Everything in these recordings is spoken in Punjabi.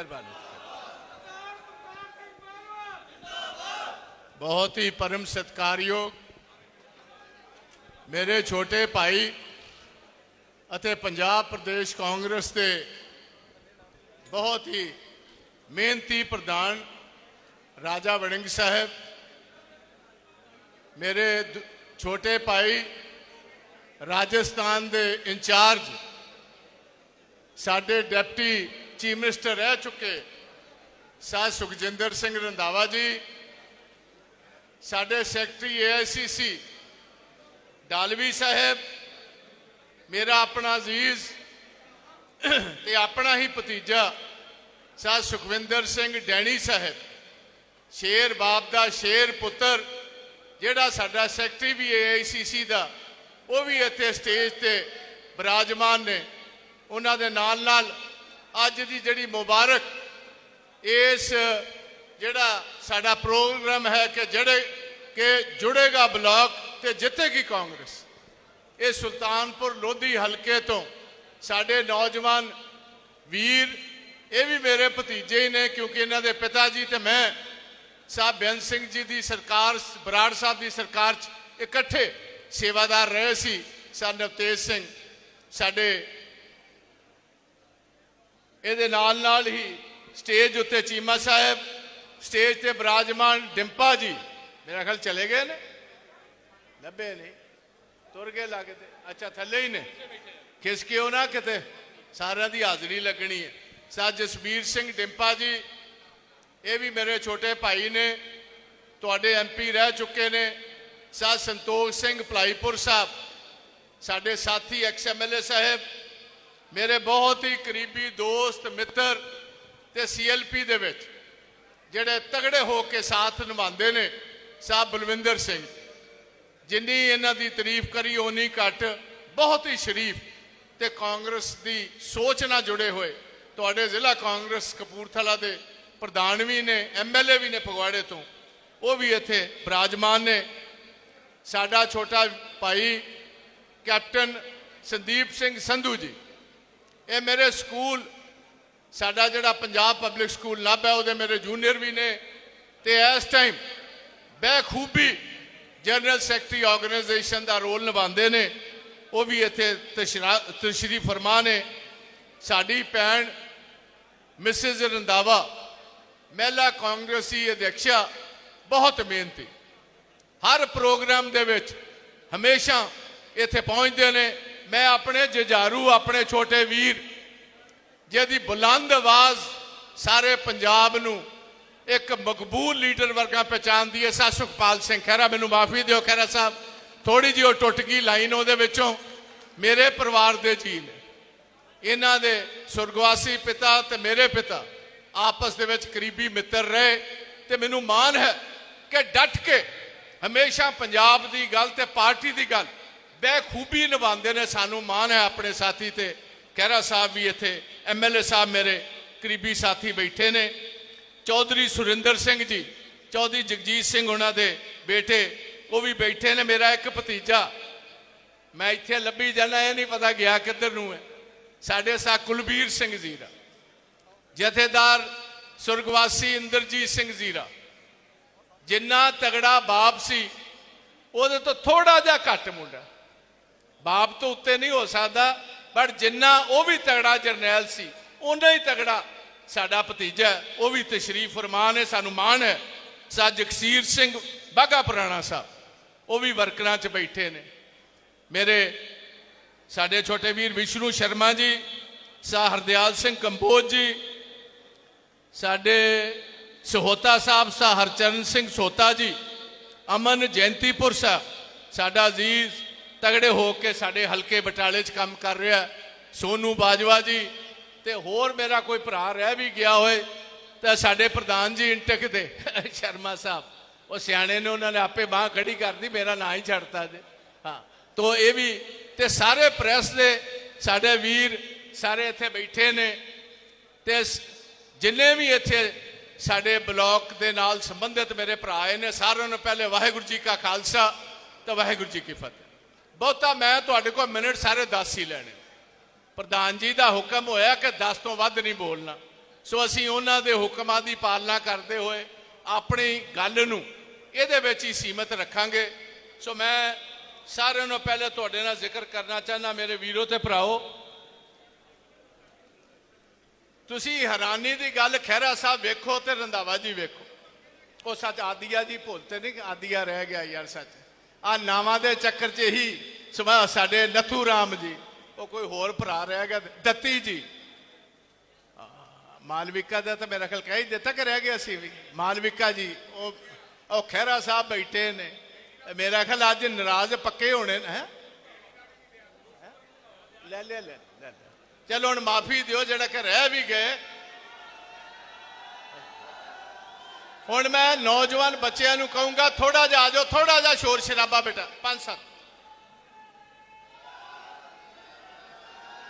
ਮਿਹਰਬਾਨੀ। ਬਹੁਤ ਹੀ ਪਰਮ ਸਤਿਕਾਰਯੋਗ ਮੇਰੇ ਛੋਟੇ ਭਾਈ ਅਤੇ ਪੰਜਾਬ ਪ੍ਰਦੇਸ਼ ਕਾਂਗਰਸ ਦੇ ਬਹੁਤ ਹੀ ਮਿਹਨਤੀ ਪ੍ਰਧਾਨ ਰਾਜਾ ਵੜਿੰਗ ਸਾਹਿਬ, ਮੇਰੇ ਛੋਟੇ ਭਾਈ ਰਾਜਸਥਾਨ ਦੇ ਇੰਚਾਰਜ, ਸਾਡੇ ਡਿਪਟੀ ਚੀਫ ਮਿਨਿਸਟਰ ਰਹਿ ਚੁੱਕੇ। ਸਾਹ ਸੁਖਜਿੰਦਰ ਸਿੰਘ ਰੰਧਾਵਾ ਜੀ, ਸਾਡੇ ਸੈਕਟਰੀ ਏਆਈਸੀਸੀ ਡਾਲਵੀ ਸਾਹਿਬ, ਮੇਰਾ ਆਪਣਾ ਅਜ਼ੀਜ਼ ਤੇ ਆਪਣਾ ਹੀ ਭਤੀਜਾ ਸਾਹ ਸੁਖਵਿੰਦਰ ਸਿੰਘ ਡੈਣੀ ਸਾਹਿਬ, ਸ਼ੇਰ ਬਾਪ ਦਾ ਸ਼ੇਰ ਪੁੱਤਰ, ਜਿਹੜਾ ਸਾਡਾ ਸੈਕਟਰੀ ਵੀ ਏਆਈਸੀਸੀ ਦਾ, ਉਹ ਵੀ ਇੱਥੇ ਸਟੇਜ ਤੇ ਬਿਰਾਜਮਾਨ ਨੇ। ਉਹਨਾਂ ਦੇ ਨਾਲ ਨਾਲ ਅੱਜ ਦੀ ਜਿਹੜੀ ਮੁਬਾਰਕ, ਇਸ ਜਿਹੜਾ ਸਾਡਾ ਪ੍ਰੋਗਰਾਮ ਹੈ ਕਿ ਜਿਹੜੇ ਕਿ ਜੁੜੇਗਾ ਬਲਾਕ ਤੇ ਜਿੱਤੇਗੀ ਕਾਂਗਰਸ। ਇਹ ਸੁਲਤਾਨਪੁਰ ਲੋਧੀ ਹਲਕੇ ਤੋਂ ਸਾਡੇ ਨੌਜਵਾਨ ਵੀਰ, ਇਹ ਵੀ ਮੇਰੇ ਭਤੀਜੇ ਹੀ ਨੇ ਕਿਉਂਕਿ ਇਹਨਾਂ ਦੇ ਪਿਤਾ ਜੀ ਤੇ ਮੈਂ ਸਾਹਿਬ ਬੇਅੰਤ ਸਿੰਘ ਜੀ ਦੀ ਸਰਕਾਰ, ਬਰਾੜ ਸਾਹਿਬ ਦੀ ਸਰਕਾਰ 'ਚ ਇਕੱਠੇ ਸੇਵਾਦਾਰ ਰਹੇ ਸੀ। ਸਰ ਨਵਤੇਜ ਸਿੰਘ, ਸਾਡੇ ਇਹਦੇ ਨਾਲ ਨਾਲ ਹੀ ਸਟੇਜ ਉੱਤੇ ਚੀਮਾ ਸਾਹਿਬ, ਸਟੇਜ ਤੇ ਬਰਾਜਮਾਨ ਡਿੰਪਾ ਜੀ, ਮੇਰਾ ਖਿਆਲ ਚਲੇ ਗਏ ਨੇ? ਲੱਭੇ ਨਹੀਂ। ਤੁਰ ਗਏ ਲੱਗਦੇ ਅੱਛਾ, ਥੱਲੇ ਹੀ ਨੇ। ਖਿਸਕਿਓ ਨਾ ਕਿਤੇ। ਸਾਰਿਆਂ ਦੀ ਹਾਜ਼ਰੀ ਲੱਗਣੀ ਹੈ। ਸਰ ਜਸਬੀਰ ਸਿੰਘ ਡਿੰਪਾ ਜੀ, ਇਹ ਵੀ ਮੇਰੇ ਛੋਟੇ ਭਾਈ ਨੇ। ਤੁਹਾਡੇ ਐਮਪੀ ਰਹਿ ਚੁੱਕੇ ਨੇ। ਸਰ ਸੰਤੋਖ ਸਿੰਘ ਭਲਾਈਪੁਰ ਸਾਹਿਬ, ਸਾਡੇ ਸਾਥੀ ਐਕਸ ਐਮਐਲਏ ਸਾਹਿਬ ਮੇਰੇ ਬਹੁਤ ਹੀ ਕਰੀਬੀ ਦੋਸਤ, ਮਿੱਤਰ ਤੇ ਸੀਐਲਪੀ ਦੇ ਵਿੱਚ, ਜਿਹੜੇ ਤਗੜੇ ਹੋ ਕੇ ਸਾਥ ਨਿਭਾਉਂਦੇ ਨੇ ਸਾਹਿਬ ਬਲਵਿੰਦਰ ਸਿੰਘ। ਜਿੰਨੀ ਇਹਨਾਂ ਦੀ ਤਾਰੀਫ ਕਰੀ, ਓਨੀ ਘੱਟ। ਬਹੁਤ ਹੀ ਸ਼ਰੀਫ ਤੇ ਕਾਂਗਰਸ ਦੀ ਸੋਚ ਨਾਲ ਜੁੜੇ ਹੋਏ। ਤੁਹਾਡੇ ਜ਼ਿਲ੍ਹਾ ਕਾਂਗਰਸ ਕਪੂਰਥਲਾ ਦੇ ਪ੍ਰਧਾਨ ਵੀ ਨੇ ਐਮਐਲਏ ਵੀ ਨੇ ਫਗਵਾੜੇ ਤੋਂ। ਉਹ ਵੀ ਇੱਥੇ ਬਰਾਜਮਾਨ ਨੇ। ਸਾਡਾ ਛੋਟਾ ਭਾਈ ਕੈਪਟਨ ਸੰਦੀਪ ਸਿੰਘ ਸੰਧੂ ਜੀ। ਇਹ ਮੇਰੇ ਸਕੂਲ, ਸਾਡਾ ਜਿਹੜਾ ਪੰਜਾਬ ਪਬਲਿਕ ਸਕੂਲ ਲੱਭ ਹੈ, ਉਹਦੇ ਮੇਰੇ ਜੂਨੀਅਰ ਵੀ ਨੇ। ਤੇ ਇਸ ਟਾਈਮ ਬੇਖੂਬੀ ਜਨਰਲ ਸੈਕਟਰੀ ਆਰਗੇਨਾਈਜੇਸ਼ਨ ਦਾ ਰੋਲ ਨਿਭਾਉਂਦੇ ਨੇ। ਉਹ ਵੀ ਇੱਥੇ ਤਸ਼ਰਾ- ਤਸ਼ਰੀਫ ਫਰਮਾ ਨੇ। ਸਾਡੀ ਭੈਣ ਮਿਸਿਸ ਰੰਦਾਵਾ ਮਹਿਲਾ ਕਾਂਗਰਸੀ ਅਧਿਕਸ਼ਾ, ਬਹੁਤ ਮਿਹਨਤੀ। ਹਰ ਪ੍ਰੋਗਰਾਮ ਦੇ ਵਿੱਚ ਹਮੇਸ਼ਾ ਇੱਥੇ ਪਹੁੰਚਦੇ ਨੇ। ਮੈਂ ਆਪਣੇ ਜਜਾਰੂ ਆਪਣੇ ਛੋਟੇ ਵੀਰ, ਜਿਹਦੀ ਬੁਲੰਦ ਆਵਾਜ਼ ਸਾਰੇ ਪੰਜਾਬ ਨੂੰ ਇੱਕ ਮਕਬੂਲ ਲੀਡਰ ਵਰਗਾ ਪਛਾਣਦੀ ਹੈ, ਸਾ ਸੁਖਪਾਲ ਸਿੰਘ ਖਹਿਰਾ। ਮੈਨੂੰ ਮਾਫੀ ਦਿਓ ਖਹਿਰਾ ਸਾਹਿਬ ਥੋੜੀ ਜਿਹੀ ਉਹ ਟੁੱਟ ਗਈ ਲਾਈਨ ਉਹਦੇ ਵਿੱਚੋਂ। ਮੇਰੇ ਪਰਿਵਾਰ ਦੇ ਜੀ ਨੇ। ਇਹਨਾਂ ਦੇ ਸੁਰਗਵਾਸੀ ਪਿਤਾ ਤੇ ਮੇਰੇ ਪਿਤਾ ਆਪਸ ਦੇ ਵਿੱਚ ਕਰੀਬੀ ਮਿੱਤਰ ਰਹੇ ਤੇ ਮੈਨੂੰ ਮਾਣ ਹੈ ਕਿ ਡਟ ਕੇ ਹਮੇਸ਼ਾ ਪੰਜਾਬ ਦੀ ਗੱਲ ਤੇ ਪਾਰਟੀ ਦੀ ਗੱਲ ਬੇਖੂਬੀ ਨਿਭਾਉਂਦੇ ਨੇ, ਸਾਨੂੰ ਮਾਣ ਹੈ ਆਪਣੇ ਸਾਥੀ ਤੇ। ਖਹਿਰਾ ਸਾਹਿਬ ਵੀ ਇੱਥੇ ਐਮਐਲਏ ਸਾਹਿਬ ਮੇਰੇ ਕਰੀਬੀ ਸਾਥੀ ਬੈਠੇ ਨੇ। ਚੌਧਰੀ ਸੁਰਿੰਦਰ ਸਿੰਘ ਜੀ, ਚੌਧਰੀ ਜਗਜੀਤ ਸਿੰਘ ਉਹਨਾਂ ਦੇ ਬੇਟੇ, ਉਹ ਵੀ ਬੈਠੇ ਨੇ, ਮੇਰਾ ਇੱਕ ਭਤੀਜਾ। ਮੈਂ ਇੱਥੇ ਲੱਭੀ ਜਾਣਾ ਇਹ ਨਹੀਂ ਪਤਾ ਗਿਆ ਕਿੱਧਰ ਨੂੰ ਹੈ। ਸਾਡੇ ਸਾ ਕੁਲਬੀਰ ਸਿੰਘ ਜ਼ੀਰਾ ਜਥੇਦਾਰ ਸੁਰਗਵਾਸੀ ਇੰਦਰਜੀਤ ਸਿੰਘ ਜ਼ੀਰਾ ਜਿੰਨਾ ਤਗੜਾ ਬਾਪ ਸੀ, ਉਹਦੇ ਤੋਂ ਥੋੜਾ ਜਿਹਾ ਘੱਟ ਮੁੰਡਾ। ਬਾਪ ਤੋਂ ਉੱਤੇ ਨਹੀਂ ਹੋ ਸਕਦਾ ਪਰ ਜਿੰਨਾ ਉਹ ਵੀ ਤਗੜਾ ਜਰਨੈਲ ਸੀ, ਉਹਨਾਂ ਹੀ ਤਗੜਾ ਸਾਡਾ ਭਤੀਜਾ ਉਹ ਵੀ ਤਸ਼ਰੀਫ ਫਰਮਾਨ ਹੈ, ਸਾਨੂੰ ਮਾਣ ਹੈ। ਸਾ ਜਗਸੀਰ ਸਿੰਘ ਬਾਗਾ ਪੁਰਾਣਾ ਸਾਹਿਬ, ਉਹ ਵੀ ਵਰਕਰਾਂ 'ਚ ਬੈਠੇ ਨੇ। ਮੇਰੇ ਸਾਡੇ ਛੋਟੇ ਵੀਰ ਵਿਸ਼ਨੂੰ ਸ਼ਰਮਾ ਜੀ, ਸਾ ਹਰਦਿਆਲ ਸਿੰਘ ਕੰਬੋਜ ਜੀ, ਸਾਡੇ ਸਹੋਤਾ ਸਾਹਿਬ ਸਾ ਹਰਚਰਨ ਸਿੰਘ ਸੋਤਾ ਜੀ, ਅਮਨ ਜੈਂਤੀਪੁਰ ਸਾਹਿਬ, ਸਾਡਾ ਅਜ਼ੀਜ਼ ਤਗੜੇ ਹੋ ਕੇ ਸਾਡੇ ਹਲਕੇ ਬਟਾਲੇ 'ਚ ਕੰਮ ਕਰ ਰਿਹਾ ਸੋਨੂ ਬਾਜਵਾ ਜੀ ਤੇ ਹੋਰ ਮੇਰਾ ਕੋਈ ਭਰਾ ਰਹਿ ਵੀ ਗਿਆ ਹੋਏ ਤਾਂ ਸਾਡੇ ਪ੍ਰਧਾਨ ਜੀ ਇੰਟਕ ਦੇ, ਸ਼ਰਮਾ ਸਾਹਿਬ, ਉਹ ਸਿਆਣੇ ਨੇ, ਉਹਨਾਂ ਨੇ ਆਪੇ ਬਾਹ ਖੜੀ ਕਰਦੀ ਮੇਰਾ ਨਾਂ ਹੀ ਛੱਡਤਾ ਜੇ। ਹਾਂ, ਤੋ ਇਹ ਵੀ, ਤੇ ਸਾਰੇ ਪ੍ਰੈਸ ਦੇ ਸਾਡੇ ਵੀਰ ਸਾਰੇ ਇੱਥੇ ਬੈਠੇ ਨੇ, ਤੇ ਜਿੰਨੇ ਵੀ ਇੱਥੇ ਸਾਡੇ ਬਲਾਕ ਦੇ ਨਾਲ ਸੰਬੰਧਿਤ ਮੇਰੇ ਭਰਾ ਆਏ ਨੇ, ਸਾਰਿਆਂ ਨੂੰ ਪਹਿਲੇ ਵਾਹਿਗੁਰੂ ਜੀ ਕਾ ਖਾਲਸਾ ਤੇ ਵਾਹਿਗੁਰੂ ਜੀ ਕੀ ਫਤਿਹ। ਬਹੁਤਾ ਮੈਂ ਤੁਹਾਡੇ ਕੋਲ ਮਿੰਟ ਸਾਰੇ 10 ਹੀ ਲੈਣੇ। ਪ੍ਰਧਾਨ ਜੀ ਦਾ ਹੁਕਮ ਹੋਇਆ ਕਿ 10 ਤੋਂ ਵੱਧ ਨਹੀਂ ਬੋਲਣਾ। ਸੋ ਅਸੀਂ ਉਹਨਾਂ ਦੇ ਹੁਕਮਾਂ ਦੀ ਪਾਲਣਾ ਕਰਦੇ ਹੋਏ ਆਪਣੀ ਗੱਲ ਨੂੰ ਇਹਦੇ ਵਿੱਚ ਹੀ ਸੀਮਤ ਰੱਖਾਂਗੇ। ਸੋ ਮੈਂ ਸਾਰਿਆਂ ਨੂੰ ਪਹਿਲੇ ਤੁਹਾਡੇ ਨਾਲ ਜ਼ਿਕਰ ਕਰਨਾ ਚਾਹੁੰਦਾ, ਮੇਰੇ ਵੀਰੋ ਤੇ ਭਰਾਓ ਤੁਸੀਂ ਹੈਰਾਨੀ ਦੀ ਗੱਲ ਖਹਿਰਾ ਸਾਹਿਬ ਵੇਖੋ ਤੇ ਰੰਧਾਵਾ ਜੀ ਵੇਖੋ। ਉਹ ਸੱਚ ਆਦੀਆ ਜੀ ਭੁੱਲ ਤੇ ਨਹੀਂ, ਆਦੀਆ ਰਹਿ ਗਿਆ ਯਾਰ ਸੱਚ। ਆ ਨਾਵਾਂ ਦੇ ਚੱਕਰ 'ਚ ਹੀ ਸਵਾ ਸਾਡੇ ਨਥੂ ਰਾਮ ਜੀ। ਉਹ ਕੋਈ ਹੋਰ ਭਰਾ ਰਹਿ ਗਿਆ ਦੱਤੀ ਜੀ। ਮਾਲਵਿਕਾ ਦਾ ਤਾਂ ਮੇਰਾ ਖਿਆਲ ਕਹਿ ਹੀ ਦਿੱਤਾ ਕਿ ਰਹਿ ਗਿਆ ਸੀ ਵੀ। ਮਾਲਵਿਕਾ ਜੀ, ਉਹ ਉਹ ਖਹਿਰਾ ਸਾਹਿਬ ਬੈਠੇ ਨੇ। ਮੇਰਾ ਖਿਆਲ ਅੱਜ ਨਾਰਾਜ਼ ਪੱਕੇ ਹੋਣੇ ਨੇ, ਹੈ? ਲੈ ਲੈ ਲੈ ਲੈ ਲੈ। ਚਲੋ ਹੁਣ ਮਾਫੀ ਦਿਓ ਜਿਹੜਾ ਕਿ ਰਹਿ ਵੀ ਗਏ। ਹੁਣ ਮੈਂ ਨੌਜਵਾਨ ਬੱਚਿਆਂ ਨੂੰ ਕਹੂੰਗਾ ਥੋੜਾ ਜਿਹਾ ਆ ਜਾਓ ਥੋੜਾ ਜਿਹਾ ਸ਼ੋਰ ਸ਼ਰਾਬਾ ਬੇਟਾ, ਪੰਜ ਸੱਤ।